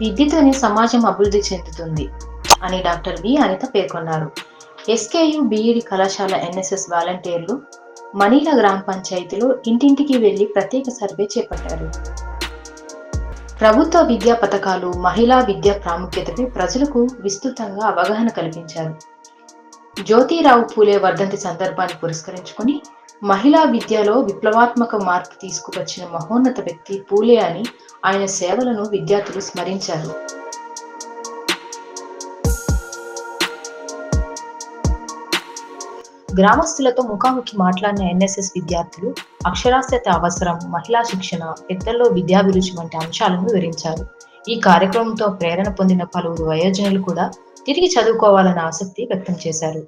విద్యతోనే సమాజం అభివృద్ధి చెందుతుంది అని డాక్టర్ బి అనిత పేర్కొన్నారు. ఎస్కేయు బిఈడి కళాశాల ఎన్ఎస్ఎస్ వాలంటీర్లు మనీల గ్రామ పంచాయతీలో ఇంటింటికి వెళ్ళి ప్రత్యేక సర్వే చేపట్టారు. ప్రభుత్వ విద్యా పథకాలు మహిళా విద్య ప్రాముఖ్యతపై ప్రజలకు విస్తృతంగా అవగాహన కల్పించారు. జ్యోతిరావు పూలే వర్ధంతి సందర్భాన్ని పురస్కరించుకుని మహిళా విద్యలో విప్లవాత్మక మార్పు తీసుకువచ్చిన మహోన్నత వ్యక్తి పూలే అని ఆయన సేవలను విద్యార్థులు స్మరించారు. గ్రామస్తులతో ముఖాముఖి మాట్లాడిన ఎన్ఎస్ఎస్ విద్యార్థులు అక్షరాస్యత అవసరం మహిళా శిక్షణ పెద్దల్లో విద్యాభిరుచి వంటి అంశాలను వివరించారు. ఈ కార్యక్రమంతో ప్రేరణ పొందిన పలువురు వయోజనులు కూడా తిరిగి చదువుకోవాలన్న ఆసక్తి వ్యక్తం చేశారు.